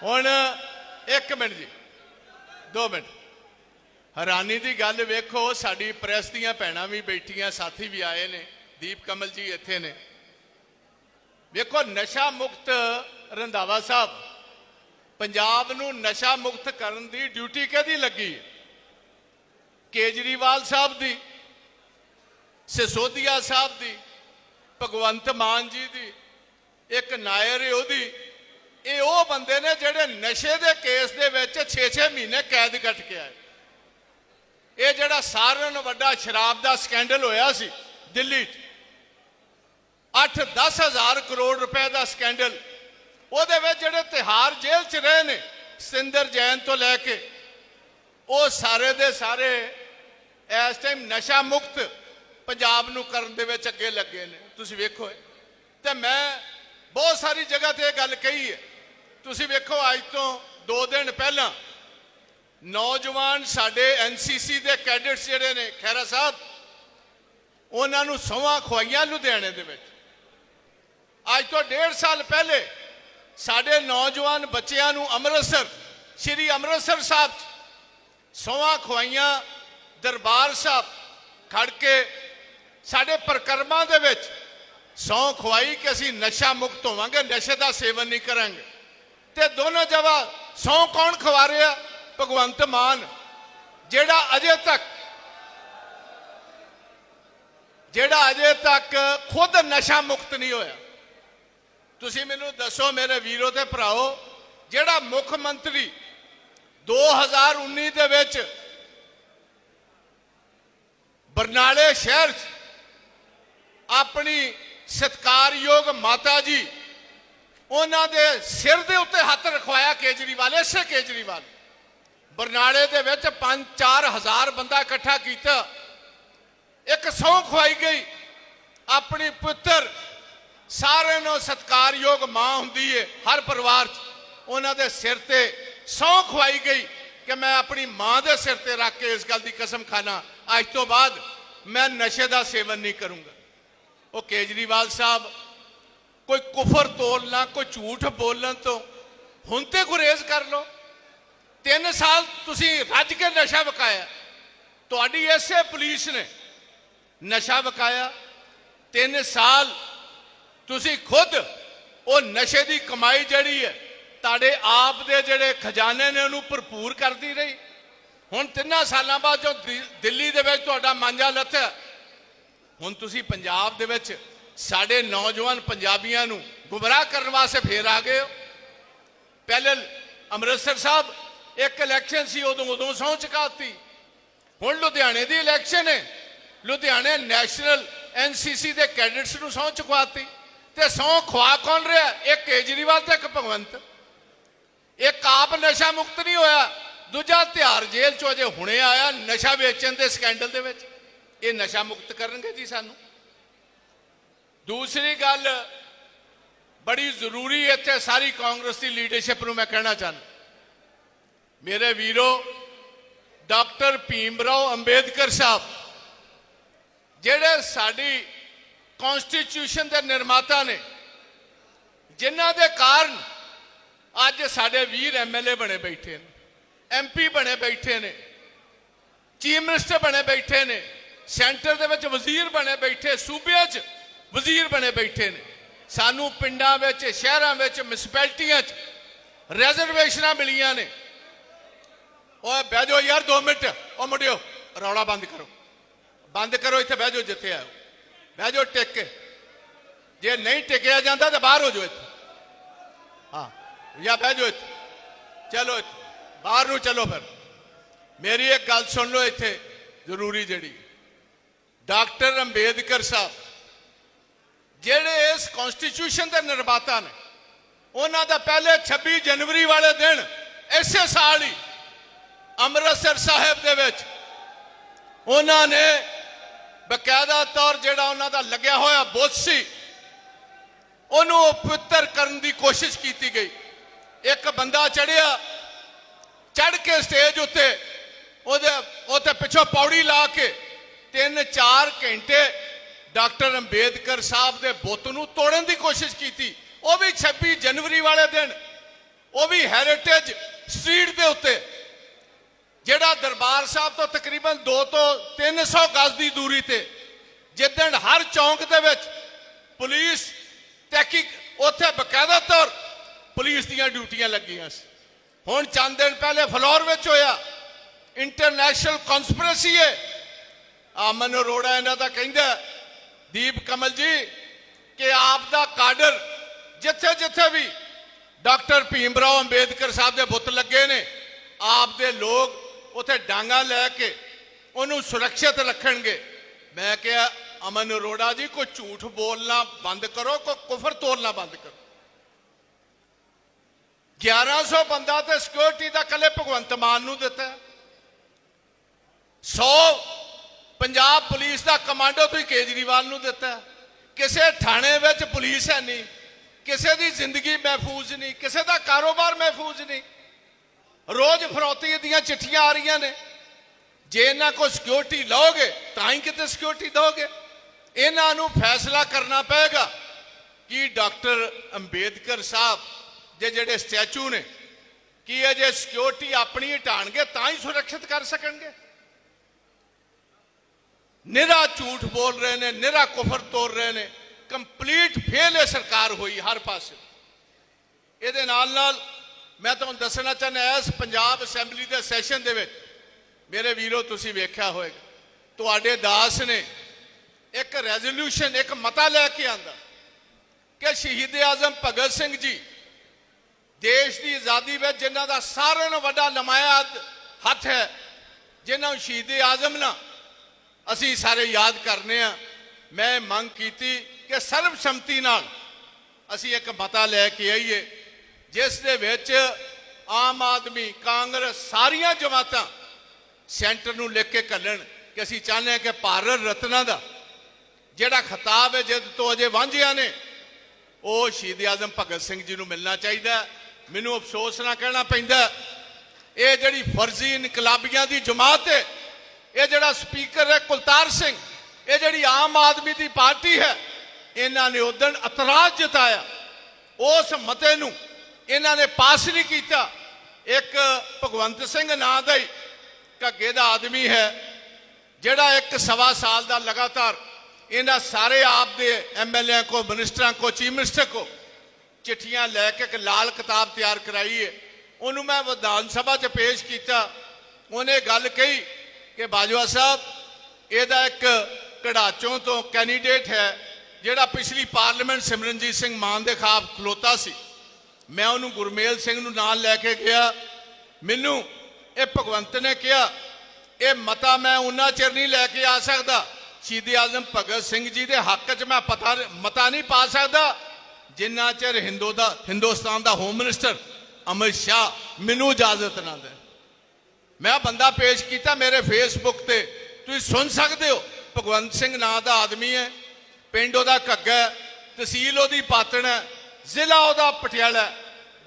ਹੁਣ ਇੱਕ ਮਿੰਟ ਜੀ, ਦੋ ਮਿੰਟ। ਹੈਰਾਨੀ ਦੀ ਗੱਲ ਵੇਖੋ, ਸਾਡੀ ਪ੍ਰੈਸ ਦੀਆਂ ਭੈਣਾਂ ਵੀ ਬੈਠੀਆਂ, ਸਾਥੀ ਵੀ ਆਏ ਨੇ, ਦੀਪ ਕਮਲ ਜੀ ਇੱਥੇ ਨੇ। ਵੇਖੋ, ਨਸ਼ਾ ਮੁਕਤ ਰੰਧਾਵਾ ਸਾਹਿਬ, ਪੰਜਾਬ ਨੂੰ ਨਸ਼ਾ ਮੁਕਤ ਕਰਨ ਦੀ ਡਿਊਟੀ ਕਿਹਦੀ ਲੱਗੀ? ਕੇਜਰੀਵਾਲ ਸਾਹਿਬ ਦੀ। ਸਿਸੋਦੀਆ ਸਾਹਿਬ ਦੀ, ਭਗਵੰਤ ਮਾਨ ਜੀ ਦੀ, ਇੱਕ ਨਾਇਰ ਹੈ ਉਹਦੀ, ਇਹ ਉਹ ਬੰਦੇ ਨੇ ਜਿਹੜੇ ਨਸ਼ੇ ਦੇ ਕੇਸ ਦੇ ਵਿੱਚ 6-6 ਮਹੀਨੇ ਕੈਦ ਕੱਟ ਕੇ ਆਏ। ਇਹ ਜਿਹੜਾ ਸਾਰਿਆਂ ਨਾਲੋਂ ਵੱਡਾ ਸ਼ਰਾਬ ਦਾ ਸਕੈਂਡਲ ਹੋਇਆ ਸੀ ਦਿੱਲੀ 'ਚ 8-10 ਹਜ਼ਾਰ ਕਰੋੜ ਰੁਪਏ ਦਾ ਸਕੈਂਡਲ। ਉਹਦੇ ਵਿੱਚ ਜਿਹੜੇ ਤਿਹਾਰ ਜੇਲ੍ਹ 'ਚ ਰਹੇ ਨੇ, ਸਿੰਦਰ ਜੈਨ ਤੋਂ ਲੈ ਕੇ, ਉਹ ਸਾਰੇ ਦੇ ਸਾਰੇ ਇਸ ਟਾਈਮ ਨਸ਼ਾ ਮੁਕਤ ਪੰਜਾਬ ਨੂੰ ਕਰਨ ਦੇ ਵਿੱਚ ਅੱਗੇ ਲੱਗੇ ਨੇ। ਤੁਸੀਂ ਵੇਖੋ ਤੇ ਮੈਂ ਬਹੁਤ ਸਾਰੀ ਜਗ੍ਹਾ ਤੇ ਇਹ ਗੱਲ ਕਹੀ ਹੈ। ਤੁਸੀਂ ਵੇਖੋ, ਅੱਜ ਤੋਂ 2 ਦਿਨ ਪਹਿਲਾਂ ਨੌਜਵਾਨ ਸਾਡੇ ਐਨਸੀਸੀ ਦੇ ਕੈਡਿਟਸ ਜਿਹੜੇ ਨੇ ਖੈਰਾ ਸਾਹਿਬ, ਉਹਨਾਂ ਨੂੰ ਸੌਹਾਂ ਖਵਾਈਆਂ ਲੁਧਿਆਣੇ ਦੇ ਵਿੱਚ। ਅੱਜ ਤੋਂ 1.5 ਸਾਲ ਪਹਿਲੇ ਸਾਡੇ ਨੌਜਵਾਨ ਬੱਚਿਆਂ ਨੂੰ ਅੰਮ੍ਰਿਤਸਰ, ਸ਼੍ਰੀ ਅੰਮ੍ਰਿਤਸਰ ਸਾਹਿਬ 'ਚ ਸੌਹਾਂ ਖਵਾਈਆਂ ਦਰਬਾਰ ਸਾਹਿਬ ਖੜ ਕੇ ਸਾਡੇ ਪ੍ਰਕਰਮਾਂ ਦੇ ਵਿੱਚ ਸੌਂ ਖਵਾਈ ਕਿ ਅਸੀਂ ਨਸ਼ਾ ਮੁਕਤ ਹੋਵਾਂਗੇ, ਨਸ਼ੇ ਦਾ ਸੇਵਨ ਨਹੀਂ ਕਰਾਂਗੇ। ਤੇ ਦੋਨੋਂ ਜਗ੍ਹਾ ਸੌਂ ਕੌਣ ਖਵਾ ਰਿਹਾ? ਭਗਵੰਤ ਮਾਨ, ਜਿਹੜਾ ਅਜੇ ਤੱਕ, ਜਿਹੜਾ ਅਜੇ ਤੱਕ ਖੁਦ ਨਸ਼ਾ ਮੁਕਤ ਨਹੀਂ ਹੋਇਆ। ਤੁਸੀਂ ਮੈਨੂੰ ਦੱਸੋ ਮੇਰੇ ਵੀਰੋ ਤੇ ਭਰਾਓ ਜਿਹੜਾ ਮੁੱਖ ਮੰਤਰੀ 2019 ਦੇ ਵਿੱਚ ਬਰਨਾਲੇ ਸ਼ਹਿਰ 'ਚ ਆਪਣੀ ਸਤਕਾਰਯੋਗ ਮਾਤਾ ਜੀ ਉਹਨਾਂ ਦੇ ਸਿਰ ਦੇ ਉੱਤੇ ਹੱਥ ਰਖਵਾਇਆ ਕੇਜਰੀਵਾਲ, ਇਸੇ ਕੇਜਰੀਵਾਲ। ਬਰਨਾਲੇ ਦੇ ਵਿੱਚ 5-4 ਹਜ਼ਾਰ ਬੰਦਾ ਇਕੱਠਾ ਕੀਤਾ। ਇੱਕ ਸਹੁੰ ਖਵਾਈ ਗਈ। ਆਪਣੀ ਪੁੱਤਰ ਸਾਰਿਆਂ ਨੂੰ ਸਤਕਾਰਯੋਗ ਮਾਂ ਹੁੰਦੀ ਏ, ਹਰ ਪਰਿਵਾਰ 'ਚ। ਉਹਨਾਂ ਦੇ ਸਿਰ ਤੇ ਸਹੁੰ ਖਵਾਈ ਗਈ ਕਿ ਮੈਂ ਆਪਣੀ ਮਾਂ ਦੇ ਸਿਰ ਤੇ ਰੱਖ ਕੇ ਇਸ ਗੱਲ ਦੀ ਕਸਮ ਖਾਣਾ ਅੱਜ ਤੋਂ ਬਾਅਦ ਮੈਂ ਨਸ਼ੇ ਦਾ ਸੇਵਨ ਨਹੀਂ ਕਰੂੰਗਾ। ਉਹ ਕੇਜਰੀਵਾਲ ਸਾਹਿਬ, ਕੋਈ ਕੁਫਰ ਤੋਲਣਾ ਕੋਈ ਝੂਠ ਬੋਲਣ ਤੋਂ, ਹੁਣ ਤੇ ਗੁਰੇਜ਼ ਕਰ ਲਓ। ਤਿੰਨ ਸਾਲ ਤੁਸੀਂ ਰੱਜ ਕੇ ਨਸ਼ਾ ਵਕਾਇਆ। ਤੁਹਾਡੀ ਐਸੇ ਪੁਲਿਸ ਨੇ ਨਸ਼ਾ ਵਕਾਇਆ। ਤਿੰਨ ਸਾਲ ਤੁਸੀਂ ਖੁਦ ਉਹ ਨਸ਼ੇ ਦੀ ਕਮਾਈ ਜਿਹੜੀ ਹੈ, ਤੁਹਾਡੇ ਆਪ ਦੇ ਜਿਹੜੇ ਖਜ਼ਾਨੇ ਨੇ, ਉਹਨੂੰ ਭਰਪੂਰ ਕਰਦੀ ਰਹੀ। ਹੁਣ ਤਿੰਨਾਂ ਸਾਲਾਂ ਬਾਅਦ ਜੋ ਦਿੱਲੀ ਦੇ ਵਿੱਚ ਤੁਹਾਡਾ ਮਾਂਜਾ ਲੱਥਿਆ ਹੁਣ ਤੁਸੀਂ ਪੰਜਾਬ ਦੇ ਵਿੱਚ ਸਾਡੇ ਨੌਜਵਾਨ ਪੰਜਾਬੀਆਂ ਨੂੰ ਗੁੰਮਰਾਹ ਕਰਨ ਵਾਸਤੇ ਫੇਰ ਆ ਗਏ ਹੋ। ਪਹਿਲੇ ਅੰਮ੍ਰਿਤਸਰ ਸਾਹਿਬ ਇੱਕ ਇਲੈਕਸ਼ਨ ਸੀ, ਉਦੋਂ ਉਦੋਂ ਸਹੁੰ ਚੁਕਾਤੀ। ਹੁਣ ਲੁਧਿਆਣੇ ਦੀ ਇਲੈਕਸ਼ਨ ਹੈ। ਲੁਧਿਆਣੇ ਨੈਸ਼ਨਲ ਐਨਸੀਸੀ ਦੇ ਕੈਡਿਟਸ ਨੂੰ ਸਹੁੰ ਚੁਕਵਾਤੀ ਤੇ ਸਹੁੰ ਖਵਾ ਕੌਣ ਰਿਹਾ? ਇੱਕ ਕੇਜਰੀਵਾਲ ਤੇ ਇੱਕ ਭਗਵੰਤ। ਇੱਕ ਆਪ ਨਸ਼ਾ ਮੁਕਤ ਨਹੀਂ ਹੋਇਆ। ਦੂਜਾ ਤਿਹਾਰ ਜੇਲ੍ਹ ਚੋਂ ਅਜੇ ਹੁਣੇ ਆਇਆ, ਨਸ਼ਾ ਵੇਚਣ ਦੇ ਸਕੈਂਡਲ ਦੇ ਵਿੱਚ। ਇਹ ਨਸ਼ਾ ਮੁਕਤ ਕਰਨਗੇ ਜੀ ਸਾਨੂੰ। ਦੂਸਰੀ ਗੱਲ, ਬੜੀ ਜ਼ਰੂਰੀ ਇੱਥੇ ਸਾਰੀ ਕਾਂਗਰਸ ਦੀ ਲੀਡਰਸ਼ਿਪ ਨੂੰ ਮੈਂ ਕਹਿਣਾ ਚਾਹੁੰਦਾ। ਮੇਰੇ ਵੀਰੋ, ਡਾਕਟਰ ਭੀਮ ਰਾਓ ਅੰਬੇਦਕਰ ਸਾਹਿਬ, ਜਿਹੜੇ ਸਾਡੀ ਕਨਸਟੀਟਿਊਸ਼ਨ ਦੇ ਨਿਰਮਾਤਾ ਨੇ, ਜਿਨ੍ਹਾਂ ਦੇ ਕਾਰਨ ਅੱਜ ਸਾਡੇ ਵੀਰ ਐਮਐਲਏ ਬਣੇ ਬੈਠੇ ਨੇ ਐਮਪੀ ਬਣੇ ਬੈਠੇ ਨੇ, ਚੀਫ ਮਿਨਿਸਟਰ ਬਣੇ ਬੈਠੇ ਨੇ ਸੈਂਟਰ ਦੇ ਵਿੱਚ ਵਜ਼ੀਰ ਬਣੇ ਬੈਠੇ, ਸੂਬਿਆਂ 'ਚ ਵਜ਼ੀਰ ਬਣੇ ਬੈਠੇ ਨੇ। ਸਾਨੂੰ ਪਿੰਡਾਂ ਵਿੱਚ, ਸ਼ਹਿਰਾਂ ਵਿੱਚ ਮਿਊਨਿਸਪੈਲਿਟੀਆਂ 'ਚ ਰਿਜ਼ਰਵੇਸ਼ਨਾਂ ਮਿਲੀਆਂ ਨੇ। ਓਏ, ਬਹਿ ਜਾਓ ਯਾਰ 2 ਮਿੰਟ। ਓ ਮੁੰਡਿਓ, ਰੌਲਾ ਬੰਦ ਕਰੋ। ਬੰਦ ਕਰੋ, ਇੱਥੇ ਬਹਿ ਜਾਓ, ਜਿੱਥੇ ਆਓ ਬਹਿ ਜਾਓ, ਟਿਕ। ਕੇ ਜੇ ਨਹੀਂ ਟਿਕਿਆ ਜਾਂਦਾ ਤਾਂ ਬਾਹਰ ਹੋ ਜਾਓ ਇੱਥੇ। ਹਾਂ, ਜਾਂ ਬਹਿ ਜਾਓ ਇੱਥੇ। ਚਲੋ ਇੱਥੇ। ਬਾਹਰ ਨੂੰ ਚਲੋ ਫਿਰ। ਮੇਰੀ ਇੱਕ ਗੱਲ ਸੁਣ ਲਓ ਇੱਥੇ, ਜ਼ਰੂਰੀ ਜਿਹੜੀ। ਡਾਕਟਰ ਅੰਬੇਦਕਰ ਸਾਹਿਬ, ਜਿਹੜੇ ਇਸ ਕਨਸਟੀਟਿਊਸ਼ਨ ਦੇ ਨਿਰਮਾਤਾ ਨੇ, ਉਹਨਾਂ ਦਾ ਪਹਿਲੇ 26 ਜਨਵਰੀ ਵਾਲੇ ਦਿਨ, ਇਸੇ ਸਾਲ ਹੀ ਅੰਮ੍ਰਿਤਸਰ ਸਾਹਿਬ ਦੇ ਵਿੱਚ ਉਹਨਾਂ ਨੇ ਬਕਾਇਦਾ ਤੌਰ ਜਿਹੜਾ ਉਹਨਾਂ ਦਾ ਲੱਗਿਆ ਹੋਇਆ ਬੁੱਤ ਸੀ, ਉਹਨੂੰ ਪਵਿੱਤਰ ਕਰਨ ਦੀ ਕੋਸ਼ਿਸ਼ ਕੀਤੀ ਗਈ। ਇੱਕ ਬੰਦਾ ਚੜਿਆ ਚੜ ਕੇ ਸਟੇਜ ਉੱਤੇ, ਉਹਦੇ ਉੱਤੇ ਪਿੱਛੋਂ ਪੌੜੀ ਲਾ ਕੇ 3-4 ਘੰਟੇ ਡਾਕਟਰ ਅੰਬੇਦਕਰ ਸਾਹਿਬ ਦੇ ਬੁੱਤ ਨੂੰ ਤੋੜਨ ਦੀ ਕੋਸ਼ਿਸ਼ ਕੀਤੀ। ਉਹ ਵੀ 26 ਜਨਵਰੀ ਵਾਲੇ ਦਿਨ, ਉਹ ਵੀ ਹੈਰੀਟੇਜ ਸਟਰੀਟ ਦੇ ਉੱਤੇ, ਜਿਹੜਾ ਦਰਬਾਰ ਸਾਹਿਬ ਤੋਂ ਤਕਰੀਬਨ 2 ਤੋਂ 300 ਗਜ਼ ਦੀ ਦੂਰੀ ਤੇ, ਜਿੱਦਣ ਹਰ ਚੌਂਕ ਦੇ ਵਿੱਚ ਪੁਲਿਸ ਤਹਿਕੀਕ, ਉੱਥੇ ਬਕਾਇਦਾ ਤੌਰ ਪੁਲਿਸ ਦੀਆਂ ਡਿਊਟੀਆਂ ਲੱਗੀਆਂ ਸੀ। ਹੁਣ ਚੰਦ ਦਿਨ ਪਹਿਲੇ ਫਲੋਰ ਵਿੱਚ ਹੋਇਆ। ਇੰਟਰਨੈਸ਼ਨਲ ਕਨਸਪੀਰੇਸੀ ਹੈ। ਆਮਨ ਅਰੋੜਾ ਇਹਨਾਂ ਦਾ ਕਹਿੰਦਾ, ਦੀਪ ਕਮਲ ਜੀ, ਕਿ ਆਪ ਦਾ ਕਾਡਰ ਜਿੱਥੇ ਜਿੱਥੇ ਵੀ ਡਾਕਟਰ ਭੀਮ ਰਾਓ ਅੰਬੇਦਕਰ ਸਾਹਿਬ ਦੇ ਬੁੱਤ ਲੱਗੇ ਨੇ, ਆਪ ਦੇ ਲੋਕ ਉਥੇ ਡਾਂਗਾ ਲੈ ਕੇ ਉਹਨੂੰ ਸੁਰੱਖਿਅਤ ਰੱਖਣਗੇ ਮੈਂ ਕਿਹਾ, ਅਮਨ ਅਰੋੜਾ ਜੀ, ਕੋਈ ਝੂਠ ਬੋਲਣਾ ਬੰਦ ਕਰੋ, ਕੋਈ ਕੁਫਰ ਤੋਲਣਾ ਬੰਦ ਕਰੋ 1100 ਬੰਦਾ ਤੇ ਸਿਕਿਉਰਿਟੀ ਦਾ ਕੱਲੇ ਭਗਵੰਤ ਮਾਨ ਨੂੰ ਦਿੱਤਾ ਹੈ। 100 ਪੰਜਾਬ ਪੁਲਿਸ ਦਾ ਕਮਾਂਡੋ ਤੁਸੀਂ ਕੇਜਰੀਵਾਲ ਨੂੰ ਦਿੱਤਾ। ਕਿਸੇ ਥਾਣੇ ਵਿੱਚ ਪੁਲਿਸ ਹੈ ਨਹੀਂ। ਕਿਸੇ ਦੀ ਜ਼ਿੰਦਗੀ ਮਹਿਫੂਜ਼ ਨਹੀਂ। ਕਿਸੇ ਦਾ ਕਾਰੋਬਾਰ ਮਹਿਫੂਜ਼ ਨਹੀਂ। ਰੋਜ਼ ਫਰੋਤੀ ਦੀਆਂ ਚਿੱਠੀਆਂ ਆ ਰਹੀਆਂ ਨੇ। ਜੇ ਇਹਨਾਂ ਕੋ ਸਿਕਿਉਰਿਟੀ ਲਓਗੇ, ਤਾਂ ਹੀ ਕਿਤੇ ਸਿਕਿਉਰਿਟੀ ਦੋਗੇ ਇਹਨਾਂ ਨੂੰ ਫੈਸਲਾ ਕਰਨਾ ਪਏਗਾ ਕਿ ਡਾਕਟਰ ਅੰਬੇਦਕਰ ਸਾਹਿਬ ਦੇ ਜਿਹੜੇ ਸਟੈਚੂ ਨੇ, ਕੀ ਇਹ ਜੇ ਸਿਕਿਉਰਿਟੀ ਆਪਣੀ ਹਟਾਣਗੇ ਤਾਂ ਹੀ ਸੁਰੱਖਿਅਤ ਕਰ ਸਕਣਗੇ। ਨਿਰਾ ਝੂਠ ਬੋਲ ਰਹੇ ਨੇ ਨਿਰਾ ਕੁਫਰ ਤੋੜ ਰਹੇ ਨੇ ਕੰਪਲੀਟ ਫੇਲ ਹੈ ਸਰਕਾਰ ਹੋਈ ਹਰ ਪਾਸੇ। ਇਹਦੇ ਨਾਲ ਨਾਲ ਮੈਂ ਤੁਹਾਨੂੰ ਦੱਸਣਾ ਚਾਹੁੰਦਾ, ਇਸ ਪੰਜਾਬ ਅਸੈਂਬਲੀ ਦੇ ਸੈਸ਼ਨ ਦੇ ਵਿੱਚ ਮੇਰੇ ਵੀਰੋ ਤੁਸੀਂ ਵੇਖਿਆ ਹੋਵੇਗਾ, ਤੁਹਾਡੇ ਦਾਸ ਨੇ ਇੱਕ ਰੈਜ਼ੋਲੂਸ਼ਨ ਇੱਕ ਮਤਾ ਲੈ ਕੇ ਆਂਦਾ ਕਿ ਸ਼ਹੀਦ ਆਜ਼ਮ ਭਗਤ ਸਿੰਘ ਜੀ ਦੇਸ਼ ਦੀ ਆਜ਼ਾਦੀ ਵਿੱਚ ਜਿਨ੍ਹਾਂ ਦਾ ਸਾਰਿਆਂ ਨਾਲੋਂ ਵੱਡਾ ਨਮਾਇਆ ਹੱਥ ਹੈ, ਜਿਨ੍ਹਾਂ ਨੂੰ ਸ਼ਹੀਦ ਆਜ਼ਮ ਨਾ ਅਸੀਂ ਸਾਰੇ ਯਾਦ ਕਰਨੇ ਆ। ਮੈਂ ਮੰਗ ਕੀਤੀ ਕਿ ਸਰਬਸੰਮਤੀ ਨਾਲ ਅਸੀਂ ਇੱਕ ਮਤਾ ਲੈ ਕੇ ਆਈਏ, ਜਿਸ ਦੇ ਵਿੱਚ ਆਮ ਆਦਮੀ, ਕਾਂਗਰਸ ਸਾਰੀਆਂ ਜਮਾਤਾਂ ਸੈਂਟਰ ਨੂੰ ਲਿਖ ਕੇ ਕੱਲਣ ਕਿ ਅਸੀਂ ਚਾਹੁੰਦੇ ਹਾਂ ਕਿ ਭਾਰਤ ਰਤਨਾ ਦਾ ਜਿਹੜਾ ਖਿਤਾਬ ਹੈ, ਜਿਸ ਤੋਂ ਅਜੇ ਵਾਂਝਿਆ ਨੇ, ਉਹ ਸ਼ਹੀਦ ਆਜ਼ਮ ਭਗਤ ਸਿੰਘ ਜੀ ਨੂੰ ਮਿਲਣਾ ਚਾਹੀਦਾ ਮੈਨੂੰ ਅਫਸੋਸ ਨਾ ਕਹਿਣਾ ਪੈਂਦਾ ਇਹ ਜਿਹੜੀ ਫਰਜ਼ੀ ਇਨਕਲਾਬੀਆਂ ਦੀ ਜਮਾਤ ਹੈ ਇਹ ਜਿਹੜਾ ਸਪੀਕਰ ਹੈ ਕੁਲਤਾਰ ਸਿੰਘ, ਇਹ ਜਿਹੜੀ ਆਮ ਆਦਮੀ ਦੀ ਪਾਰਟੀ ਹੈ, ਇਹਨਾਂ ਨੇ ਉਦਣ ਇਤਰਾਜ਼ ਜਤਾਇਆ। ਉਸ ਮਤੇ ਨੂੰ ਇਹਨਾਂ ਨੇ ਪਾਸ ਨਹੀਂ ਕੀਤਾ। ਇੱਕ ਭਗਵੰਤ ਸਿੰਘ ਨਾਂ ਦਾ ਹੀ ਘੱਗੇ ਦਾ ਆਦਮੀ ਹੈ, ਜਿਹੜਾ ਇੱਕ ਸਵਾ ਸਾਲ ਦਾ ਲਗਾਤਾਰ ਇਹਨਾਂ ਸਾਰੇ ਆਪ ਦੇ ਐਮਐਲਏ ਕੋ, ਮਿਨਿਸਟਰਾਂ ਕੋ, ਚੀਫ ਮਿਨਿਸਟਰ ਕੋ ਚਿੱਠੀਆਂ ਲੈ ਕੇ ਇੱਕ ਲਾਲ ਕਿਤਾਬ ਤਿਆਰ ਕਰਾਈ ਹੈ। ਉਹਨੂੰ ਮੈਂ ਵਿਧਾਨ ਸਭਾ 'ਚ ਪੇਸ਼ ਕੀਤਾ। ਉਹਨੇ ਗੱਲ ਕਹੀ ਕਿ ਬਾਜਵਾ ਸਾਹਿਬ, ਇਹਦਾ ਇੱਕ ਕਢਾਚੋਂ ਤੋਂ ਕੈਂਡੀਡੇਟ ਹੈ, ਜਿਹੜਾ ਪਿਛਲੀ ਪਾਰਲੀਮੈਂਟ ਸਿਮਰਨਜੀਤ ਸਿੰਘ ਮਾਨ ਦੇ ਖਿਲਾਫ ਖਲੋਤਾ ਸੀ। ਮੈਂ ਉਹਨੂੰ ਗੁਰਮੇਲ ਸਿੰਘ ਨੂੰ ਨਾਲ ਲੈ ਕੇ ਗਿਆ। ਮੈਨੂੰ ਇਹ ਭਗਵੰਤ ਨੇ ਕਿਹਾ, ਇਹ ਮਤਾ ਮੈਂ ਉਹਨਾਂ ਚਿਰ ਨਹੀਂ ਲੈ ਕੇ ਆ ਸਕਦਾ। ਸ਼ਹੀਦ ਆਜ਼ਮ ਭਗਤ ਸਿੰਘ ਜੀ ਦੇ ਹੱਕ 'ਚ ਮੈਂ ਪਤਾ ਮਤਾ ਨਹੀਂ ਪਾ ਸਕਦਾ। ਜਿੰਨਾ ਚਿਰ ਹਿੰਦੂ ਦਾ, ਹਿੰਦੁਸਤਾਨ ਦਾ ਹੋਮ ਮਿਨਿਸਟਰ ਅਮਿਤ ਸ਼ਾਹ ਮੈਨੂੰ ਇਜਾਜ਼ਤ ਨਾ ਦੇ ਮੈਂ ਬੰਦਾ ਪੇਸ਼ ਕੀਤਾ ਮੇਰੇ ਫੇਸਬੁੱਕ ਤੇ। ਤੁਸੀਂ ਸੁਣ ਸਕਦੇ ਹੋ ਭਗਵੰਤ ਸਿੰਘ ਨਾਂ ਦਾ ਆਦਮੀ ਹੈ ਪਿੰਡ ਉਹਦਾ ਘੱਗਾ ਤਹਿਸੀਲ ਉਹਦੀ ਪਾਤਣ ਹੈ ਜ਼ਿਲ੍ਹਾ ਉਹਦਾ ਪਟਿਆਲਾ ਹੈ,